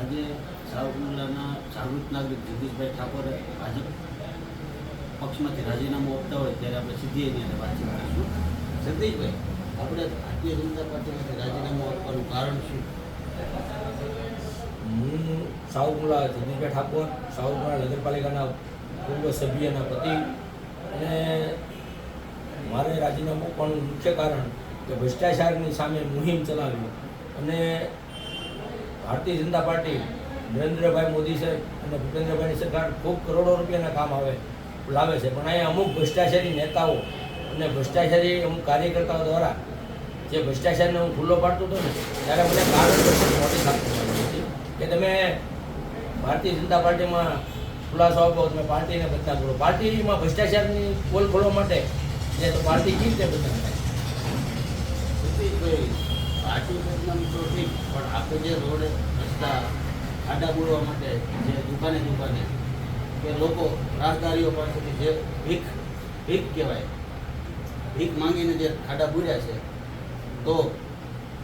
આજે સાવરકુંડલાના જાગૃત નાગરિક જગદીશભાઈ ઠાકોરે ભાજપ પક્ષમાંથી રાજીનામું આપતા હોય ત્યારે આપણે સીધી એની વાતચીત કરીશું. જગદીશભાઈ, આપણે ભારતીય જનતા પાર્ટીમાંથી રાજીનામું આપવાનું કારણ શું? હું સાવરકુંડલા જગદીશભાઈ ઠાકોર, સાવરકુંડલા નગરપાલિકાના પૂર્વ સભ્યના પતિ અને મારે રાજીનામું આપવાનું મુખ્ય કારણ કે ભ્રષ્ટાચારની સામે મુહિમ ચલાવી અને ભારતીય જનતા પાર્ટી નરેન્દ્રભાઈ મોદી સાહેબ અને ભૂપેન્દ્રભાઈની સરકાર ખૂબ કરોડો રૂપિયાના કામ આવે, લાવે છે. પણ અહીંયા અમુક ભ્રષ્ટાચારી નેતાઓ અને ભ્રષ્ટાચારી અમુક કાર્યકર્તાઓ દ્વારા જે ભ્રષ્ટાચારને હું ખુલ્લો પાડતો હતો ને, ત્યારે મને કારણદર્શક નોટિસ આપવામાં કે તમે ભારતીય જનતા પાર્ટીમાં ખુલાસો આપો, તમે પાર્ટીને બદનામ કરો. પાર્ટીમાં ભ્રષ્ટાચારની પોલ ખોલવા માટે જે તો પાર્ટી કેવી રીતે બદનામ થાય? પાર્ટી બદનામ તો ઠીક પણ આપણે જે રોડ, રસ્તા ખાડા બોલવા માટે જે દુકાને દુકાને, કે લોકો રાજદારીઓ પાસેથી જે ભીખ ભીખ કહેવાય, ભીખ માંગીને જે ખાડા બુર્યા છે, તો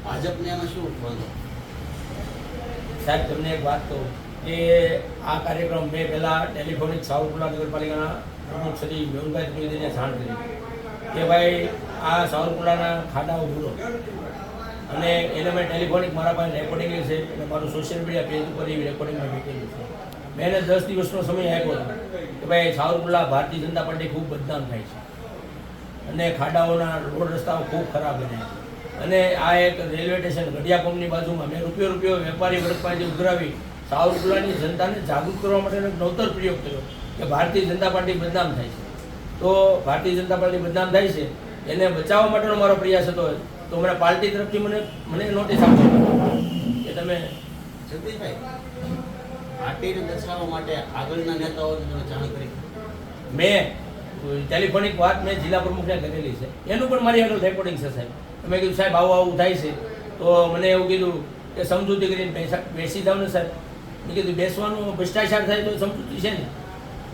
ભાજપને એમાં શું વાંધો? સાહેબ, તમને એક વાત કહું કે આ કાર્યક્રમ મેં પહેલાં ટેલિફોનિક સાવરકુંડલા નગરપાલિકાના પ્રમુખ શ્રી મેહુલભાઈ ત્રિવેદીને જાણ કરી કે ભાઈ, આ સાવરકુંડલાના ખાડાઓ ભૂલો. અને એને મેં ટેલિફોનિક મારા પાસે રેકોર્ડિંગ છે અને મારું સોશિયલ મીડિયા પેજ ઉપર એવી રેકોર્ડિંગ મેં મૂકેલું છે. મેં એને દસ દિવસનો સમય આપ્યો હતો કે ભાઈ સાવરકુંડલા ભારતીય જનતા પાર્ટી ખૂબ બદનામ થાય છે. અને ખાડાઓના રોડ રસ્તાઓ ખૂબ ખરાબ બને છે. અને આ એક રેલવે સ્ટેશન ગઢિયા પંપની બાજુમાં મેં રૂપિયો રૂપિયો વેપારી વર્ગ પાસે ઉઘરાવી સાવરકુંડલાની જનતાને જાગૃત કરવા માટેનો નવતર પ્રયોગ કર્યો કે ભારતીય જનતા પાર્ટી બદનામ થાય છે. તો ભારતીય જનતા પાર્ટી બદનામ થાય છે, એને બચાવવા માટેનો મારો પ્રયાસ હતો તો મને પાર્ટી તરફથી મને મને નોટિસ આપી. કે તમે જગદીશભાઈ પાર્ટીને દર્શાવવા માટે આગળના નેતાઓને તમે જાણ કરી. મેં ટેલિફોનિક વાત મેં જિલ્લા પ્રમુખને કરેલી છે. એનું પણ મારી આગળ રેકોર્ડિંગ છે સાહેબ. તમે કીધું સાહેબ આવું આવું થાય છે. તો મને એવું કીધું કે સમજૂતી કરીને પૈસા બેસી જાવ ને સાહેબ. મેં કીધું બેસવાનું ભ્રષ્ટાચાર થાય તો સમજૂતી છે ને.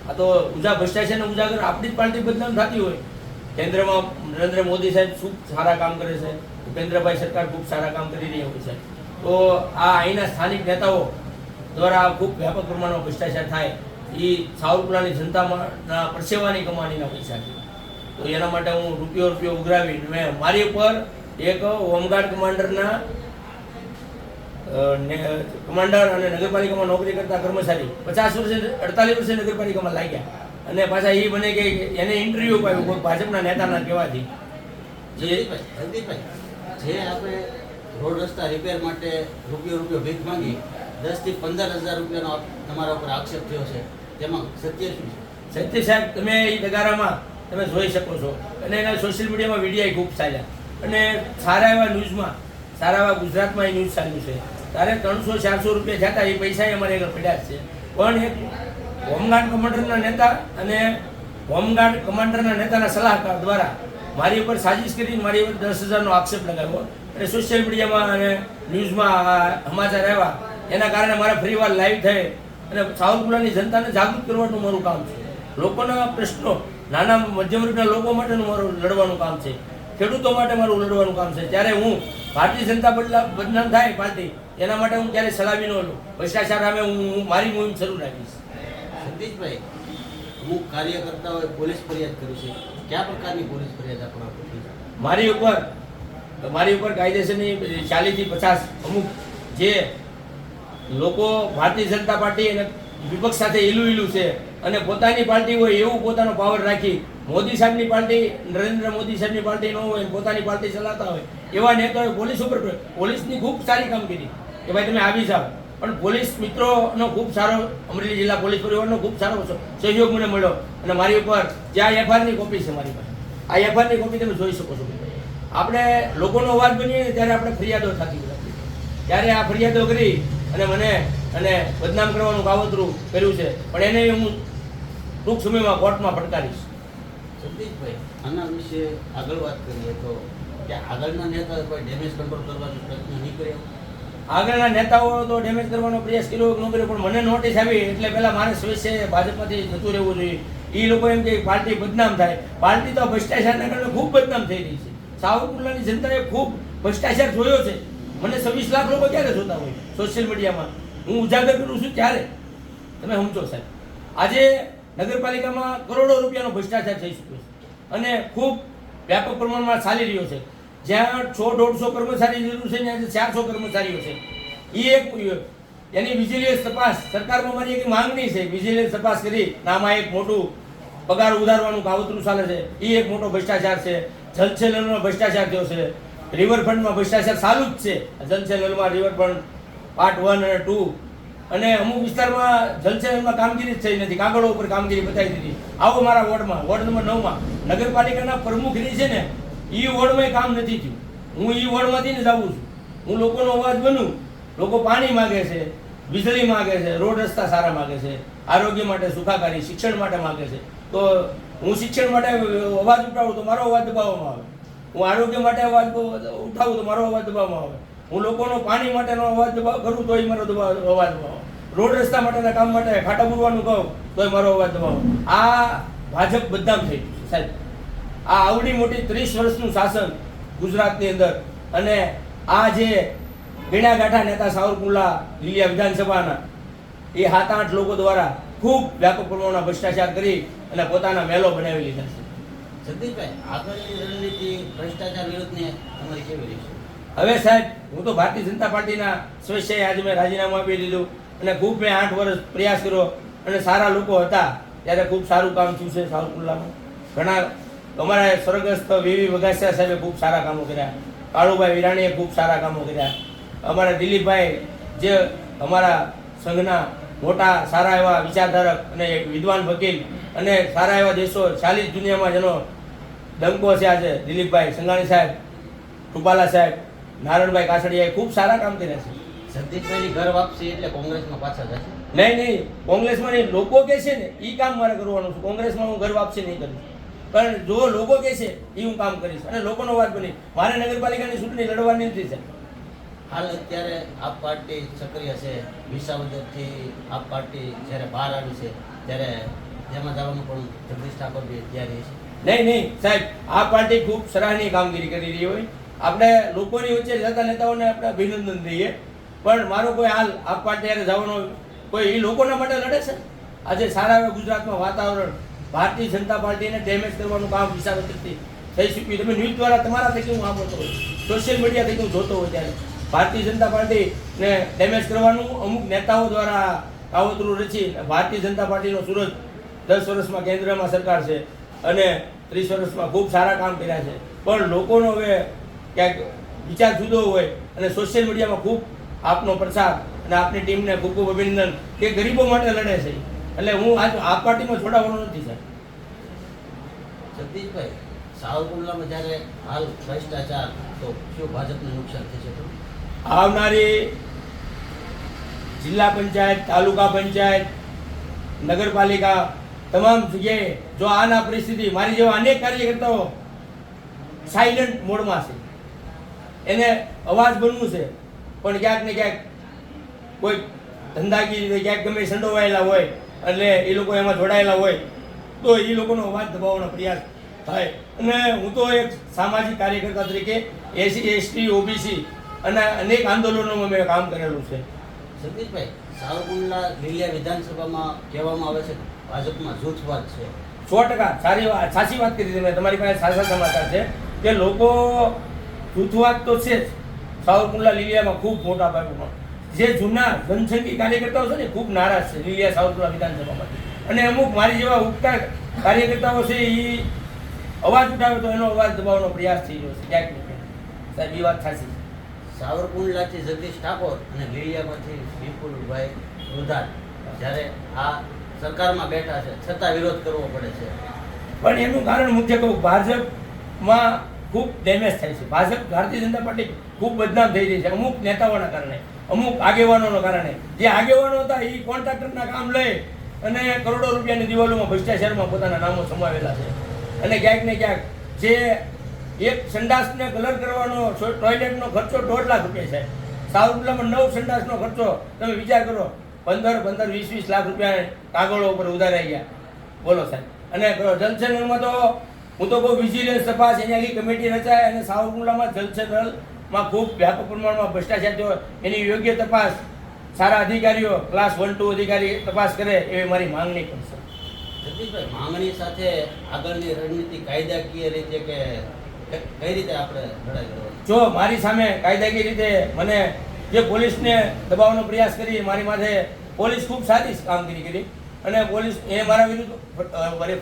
આ તો ઉજા ભ્રષ્ટાચારને ઉજાગર આપણી જ પાર્ટી બદનામ થતી હોય. કેન્દ્રમાં નરેન્દ્ર મોદી સાહેબ ખૂબ સારા કામ કરે છે, ભૂપેન્દ્રભાઈ સરકાર ખૂબ સારા કામ કરી રહી હોય છે. તો આ અહીંના સ્થાનિક નેતાઓ દ્વારા ખૂબ વ્યાપક પ્રમાણમાં ભ્રષ્ટાચાર થાય એ સાવરકુલાની જનતામાં પરસેવાની કમાણીના પૈસા છે. તો એના માટે હું રૂપિયો રૂપિયો ઉઘરાવી, મેં મારી ઉપર એક હોમગાર્ડ કમાન્ડરના કમાન્ડર અને નગરપાલિકામાં નોકરી કરતા કર્મચારી પચાસ વર્ષે અડતાલીસ વર્ષે નગરપાલિકામાં લાગ્યા. અને પાછા એ બને કે એને ઇન્ટરવ્યુ પાડ્યું કોઈ ભાજપના નેતાના કહેવાથી. જે જગદીશભાઈ જે આપણે રોડ રસ્તા રિપેર માટે રૂપિયો રૂપિયો ભીખ માંગી દસથી પંદર હજાર રૂપિયાનો તમારા ઉપર આક્ષેપ થયો છે તેમાં સત્ય શું છે? સત્ય સાહેબ તમે એ નગારામાં તમે જોઈ શકો છો. અને એના સોશિયલ મીડિયામાં વીડિયો ખૂબ ચાલ્યા. અને સારા એવા ન્યૂઝમાં સારા એવા ગુજરાતમાં એ ન્યૂઝ ચાલ્યું છે. ત્યારે ત્રણસો ચારસો રૂપિયા જતા એ પૈસા અમારે આગળ પડ્યા જ છે. પણ એક હોમગાર્ડ કમાન્ડરના નેતા અને હોમગાર્ડ કમાન્ડરના નેતાના સલાહકાર દ્વારા મારી ઉપર સાજિશ કરીને મારી ઉપર દસ હજારનો આક્ષેપ લગાવ્યો. અને સોશિયલ મીડિયામાં અને ન્યૂઝમાં સમાચાર આવ્યા. એના કારણે મારે ફરીવાર લાઈવ થઈ અને સાવરકુંડલાની જનતાને જાગૃત કરવાનું મારું કામ છે. લોકોના પ્રશ્નો, નાના મધ્યમ વર્ગના લોકો માટેનું મારું લડવાનું કામ છે. ખેડૂતો માટે મારું લડવાનું કામ છે. ત્યારે હું ભારતીય જનતા બદલા, બદનામ થાય પાર્ટી, એના માટે હું ક્યારેય સલામી ન લઉં ભ્રષ્ટાચાર સામે હું મારી મુહિમ શરૂ રાખીશ. જગદીશભાઈ અમુક કાર્યકર્તાઓએ પોલીસ ફરિયાદ કરી છે. કયા પ્રકારની પોલીસ ફરિયાદ આપણા મારી ઉપર મારી ઉપર કાયદેસરની ચાલીસથી પચાસ અમુક જે લોકો ભારતીય જનતા પાર્ટી અને વિપક્ષ સાથે ઈલું ઈલું છે અને પોતાની પાર્ટી હોય એવું પોતાનો પાવર રાખી મોદી સાહેબની પાર્ટી, નરેન્દ્ર મોદી સાહેબની પાર્ટી ન હોય પોતાની પાર્ટી ચલાવતા હોય એવા નેતાઓએ પોલીસ ઉપર, પોલીસની ખૂબ સારી કામગીરી. કે ભાઈ તમે આવી જાઓ. પણ પોલીસ મિત્રોનો ખૂબ સારો અમરેલી જિલ્લા પોલીસ પરિવારનો ખૂબ સારો સહયોગ મને મળ્યો. અને મારી ઉપર જ્યાં એફઆઈઆરની કોપી છે મારી પાસે. આ એફઆઈઆરની કોપી તમે જોઈ શકો છો. આપણે લોકોનો અવાજ બનીએ ત્યારે આપણે ફરિયાદો થતી હોય. ત્યારે આ ફરિયાદો કરી અને મને અને બદનામ કરવાનું કાવતરું કર્યું છે. પણ એને હું ટૂંક સમયમાં કોર્ટમાં પડકારીશ જગદીશભાઈ, આના વિશે આગળ વાત કરીએ તો કે આગળના નેતા કોઈ ડેમેજ કંટ્રોલ કરવાનો પ્રયત્ન નહીં કર્યો? આગળના નેતાઓ તો ડેમેજ કરવાનો પ્રયાસ કર્યો ન કર્યો પણ મને નોટિસ આવી એટલે પહેલાં મારે સ્વેચ્છાએ ભાજપમાંથી જતું રહેવું જોઈએ. એ લોકો એમ કે પાર્ટી બદનામ થાય. પાર્ટી તો ભ્રષ્ટાચારના કારણે ખૂબ બદનામ થઈ રહી છે. સાવરકુંડલાની જનતાએ ખૂબ ભ્રષ્ટાચાર જોયો છે. મને છવ્વીસ લાખ લોકો ક્યારે જોતા હોય સોશિયલ મીડિયામાં હું ઉજાગર કરું છું ત્યારે. તમે સમજો સાહેબ. આજે નગરપાલિકામાં કરોડો રૂપિયાનો ભ્રષ્ટાચાર થઈ ચૂક્યો છે. અને ખૂબ વ્યાપક પ્રમાણમાં ચાલી રહ્યો છે. જ્યાં સો દોઢસો કર્મચારી જરૂર છે ત્યાં ચારસો કર્મચારીઓ છે. એ એક એની વિજિલન્સ તપાસ, સરકારમાં મારી એક માંગણી છે વિજિલન્સ તપાસ કરી આમાં એક મોટું પગાર ઉધારવાનું કાવતરું ચાલે છે. એ એક મોટો ભ્રષ્ટાચાર છે. જલસેલનો ભ્રષ્ટાચાર થયો છે. રિવરફ્રન્ટમાં ભ્રષ્ટાચાર ચાલુ જ છે. જલસેલનમાં રિવરફ્રન્ટ પાર્ટ વન અને ટુ અને અમુક વિસ્તારમાં જલસેલમાં કામગીરી જ થઈ નથી. કાગળો ઉપર કામગીરી બતાવી દીધી. આવો મારા વોર્ડમાં, વોર્ડ નંબર નવમાં નગરપાલિકાના પ્રમુખની છે ને એ વોર્ડમાં કામ નથી થયું. હું એ વોર્ડમાંથી જ આવું છું. હું લોકોનો અવાજ બનું. લોકો પાણી માગે છે, વીજળી માગે છે, રોડ રસ્તા સારા માગે છે, આરોગ્ય માટે સુખાકારી, શિક્ષણ માટે માગે છે. તો હું શિક્ષણ માટે અવાજ ઉઠાવું તો મારો અવાજ દબાવવામાં આવે. હું આરોગ્ય માટે અવાજ ઉઠાવું તો મારો અવાજ દબાવવામાં આવે. હું લોકોનો પાણી માટેનો અવાજ દબાવ, કરું તોય મારો દબાવ, અવાજ દબાવો. રોડ રસ્તા માટેના કામ માટે ખાટા પૂરવાનું કહું તોય મારો અવાજ દબાવો. આ ભાજપ બદનામ થઈ ગયું સાહેબ. આ આવડી મોટી ત્રીસ વર્ષનું શાસન ગુજરાતની અંદર અને આ જે ગણ્યા ગાંઠા નેતા સાવરકુંડલા લીલિયા વિધાનસભાના એ સાત આઠ લોકો દ્વારા ખૂબ વ્યાપક પ્રમાણમાં ભ્રષ્ટાચાર કરી અને પોતાના મેલો બનાવી લીધા છે. જગદીશભાઈ આગળની રણનીતિ ભ્રષ્ટાચાર વિરુદ્ધની તમારી કેવી રહેશે હવે સાહેબ હું તો ભારતીય જનતા પાર્ટીના સ્વેચ્છાએ આજે મેં રાજીનામું આપી દીધું અને ખૂબ મેં આઠ વર્ષ પ્રયાસ કર્યો અને સારા લોકો હતા ત્યારે ખૂબ સારું કામ થયું છે સાવરકુંડલામાં. ઘણા અમારા સ્વર્ગસ્થ વીવી વઘાસિયા સાહેબે ખૂબ સારા કામો કર્યા. કાળુભાઈ વિરાણીએ ખૂબ સારા કામો કર્યા. અમારા દિલીપભાઈ જે અમારા સંઘના મોટા સારા એવા વિચારધારક અને એક વિદ્વાન વકીલ અને સારા એવા દેશો ચાલીસ દુનિયામાં જેનો ડંકો છે આજે દિલીપભાઈ સંઘાણી સાહેબ રૂપાલા સાહેબ નારણભાઈ કાસડિયાએ ખૂબ સારા કામ કર્યા છે. જગદીશભાઈની ઘર વાપસી એટલે કોંગ્રેસમાં પાછા જશે? નહીં નહીં કોંગ્રેસમાં નહીં લોકો કે છે ને એ કામ મારે કરવાનું છે. કોંગ્રેસમાં હું ઘર વાપસી નહીં કરીશ પણ જો લોકો કહે છે એ હું કામ કરીશ. અને લોકોનો વાત બની. મારે નગરપાલિકાની ચૂંટણી લડવાની નથી છે હાલ અત્યારે આપ પાર્ટી સક્રિય છે. વિસાવદરથી આપ પાર્ટી જ્યારે બહાર આવી છે ત્યારે જેમાં જવાનું પણ જગદીશ ઠાકોર બી તૈયારી છે. નહીં નહીં સાહેબ આ પાર્ટી ખૂબ સરાહનીય કામગીરી કરી રહી હોય. આપણે લોકોની વચ્ચે જતા નેતાઓને આપણે અભિનંદન દઈએ. પણ મારો કોઈ હાલ આપ પાર્ટી જવાનો કોઈ એ લોકોના માટે લડે છે? આજે સારા ગુજરાતમાં વાતાવરણ ભારતીય જનતા પાર્ટીને ડેમેજ કરવાનું કામ વિસાવદરથી થઈ ચૂક્યું. તમે ન્યૂઝ દ્વારા તમારા થકી હું સાંભળતો હોય? સોશિયલ મીડિયા થકી હું જોતો હોય ત્યારે? ભારતીય જનતા પાર્ટીને ડેમેજ કરવાનું અમુક નેતાઓ દ્વારા કાવતરું રચી ભારતીય જનતા પાર્ટીનો સુરત દસ વર્ષમાં કેન્દ્રમાં સરકાર છે અને ત્રીસ વર્ષમાં ખૂબ સારા કામ કર્યા છે. પણ લોકોનો હવે ક્યાંક વિચાર જુદો હોય અને સોશિયલ મીડિયામાં ખૂબ આપનો પ્રસાર અને આપની ટીમને ખૂબ ખૂબ અભિનંદન કે ગરીબો માટે લડે છે. એટલે હું આજ આ પાર્ટીમાં જોડાવાનો નથી સાહેબ. જગદીશભાઈ સાવરકુંડલામાં જ્યારે હાલ ભ્રષ્ટાચાર તો શું ભાજપને નુકસાન થશે આવનારી જિલ્લા પંચાયત તાલુકા પંચાયત નગરપાલિકા તમામ જગ્યાએ જો આના પરિસ્થિતિ મારી જેવા અનેક કાર્યકર્તાઓ સાયલન્ટ મોડમાં છે. એને અવાજ બનવું છે પણ ક્યાંક ને ક્યાંક કોઈ ધંધાકીય રીતે ક્યાંક ગમે સંડોવાયેલા હોય એટલે એ લોકો એમાં જોડાયેલા હોય તો એ લોકોનો અવાજ દબાવવાનો પ્રયાસ થાય. અને હું તો એક સામાજિક કાર્યકર્તા તરીકે એસી એસટી ઓબીસી અને અનેક આંદોલનોમાં મેં કામ કરેલું છે. સંદીપભાઈ સાવરકુંડલા લીલિયા વિધાનસભામાં કહેવામાં આવે છે ભાજપમાં જૂથવાદ છે. સો ટકા. સારી વાત સાચી વાત કરી તમે. તમારી પાસે સાચા સમાચાર છે કે લોકો જૂથવાદ તો છે જ. સાવરકુંડલા લીલિયામાં ખૂબ મોટા ભાગમાં. જે જૂના જનસંઘી કાર્યકર્તાઓ છે ને ખૂબ નારાજ છે લીલિયા સાવરકુંડલા વિધાનસભામાંથી અને અમુક મારી જેવા ઉગતા કાર્યકર્તાઓ છે એ અવાજ ઉઠાવે તો એનો અવાજ દબાવવાનો પ્રયાસ થઈ રહ્યો છે ક્યાંક ને ક્યાંક. સાહેબ એ વાત સાચી છે. સાવરકુંડલાથી જગદીશ ઠાકોર અને લીલિયામાંથી વિપુલભાઈ રુધાર જ્યારે આ સરકારમાં બેઠા છે છતાં વિરોધ કરવો પડે છે. પણ એનું કારણ મુખ્ય કહું ભાજપમાં ખૂબ ડેમેજ થાય છે. ભાજપ ભારતીય જનતા પાર્ટી ખૂબ બદનામ થઈ રહી છે અમુક નેતાઓના કારણે. અમુક આગેવાનોના કારણે. જે આગેવાનો હતા એ કોન્ટ્રાક્ટરના કામ લઈ અને કરોડો રૂપિયાની દિવાલોમાં ભ્રષ્ટાચારમાં પોતાના નામો સમાવેલા છે. અને ક્યાંક ને ક્યાંક જે એક સંડાસને કલર કરવાનો ટોયલેટનો ખર્ચો દોઢ લાખ રૂપિયા છે. સાવરકુંડલામાં નવ સંડાસનો ખર્ચો, તમે વિચાર કરો. પંદર પંદર, વીસ વીસ લાખ રૂપિયા કાગળો ઉપર ઉધારાઈ ગયા. બોલો સાહેબ. અને જલસેનલમાં તો, હું તો કહું, વિજિલન્સ તપાસ, એની આખી કમિટી રચાય અને સાવરકુંડલામાં જલસેનલમાં ખૂબ વ્યાપક પ્રમાણમાં ભ્રષ્ટાચાર થયો. એની યોગ્ય તપાસ સારા અધિકારીઓ ક્લાસ વન ટુ અધિકારી તપાસ કરે એવી મારી માંગણી કરશે જગદીશભાઈ માંગણી સાથે આગળની રણનીતિ કાયદાકીય રીતે કે કઈ રીતે આપણે લડાઈ કરવાની? જો મારી સામે કાયદાકીય રીતે મને જે પોલીસને દબાવવાનો પ્રયાસ કરી મારી માથે પોલીસ ખૂબ સારી કામગીરી કરી અને પોલીસ એ મારા વિરુદ્ધ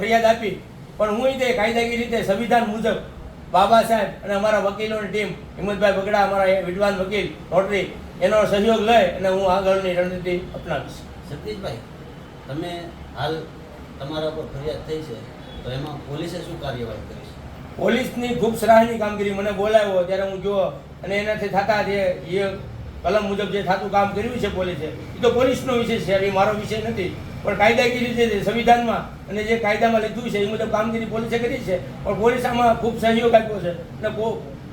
ફરિયાદ આપી. પણ હું તે કાયદાકીય રીતે સંવિધાન મુજબ બાબા સાહેબ અને અમારા વકીલોની ટીમ હિંમતભાઈ બગડા અમારા વિદ્વાન વકીલ નોટરી એનો સહયોગ લઈ અને હું આગળની રણનીતિ અપનાવીશ. સતીશભાઈ તમે હાલ તમારા પર ફરિયાદ થઈ છે તો એમાં પોલીસે શું કાર્યવાહી કરી છે? પોલીસની ખૂબ સરાહની કામગીરી મને બોલાવ્યો ત્યારે હું જો અને એનાથી થતા જે એ કલમ મુજબ જે થતું કામ કર્યું છે પોલીસે એ તો પોલીસનો વિષય છે એ મારો વિષય નથી. પણ કાયદાકીય રીતે સંવિધાનમાં અને જે કાયદામાં લીધું છે એ મુજબ કામગીરી પોલીસે કરી છે. પણ પોલીસ આમાં ખૂબ સહયોગ આપ્યો છે. અને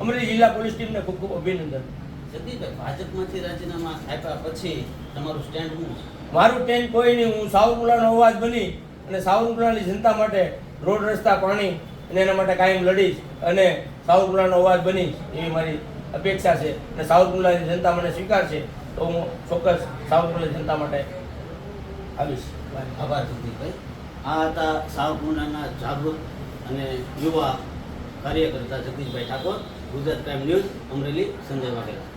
અમરેલી જિલ્લા પોલીસ ટીમને ખૂબ ખૂબ અભિનંદન. જગદીશભાઈ ભાજપમાંથી રાજીનામા આપ્યા પછી તમારું સ્ટેન્ડ શું? મારું ટેન કોઈ નહીં. હું સાવરકુલાનો અવાજ બની અને સાવરકુલાની જનતા માટે રોડ રસ્તા પાણી અને એના માટે કાયમ લડીશ અને સાવરકુલાનો અવાજ બનીશ એવી મારી અપેક્ષા છે અને સાવરકુલાની જનતા મને સ્વીકારશે તો હું ચોક્કસ સાવરકુલા જનતા માટે આવીશ. આભાર જગદીશભાઈ આ હતા સાવરકુંડલાના જાગૃત અને યુવા કાર્યકર્તા જગદીશભાઈ ઠાકોર, ગુજરાત ટાઈમ ન્યૂઝ, અમરેલી, સંજય વાઘેલા.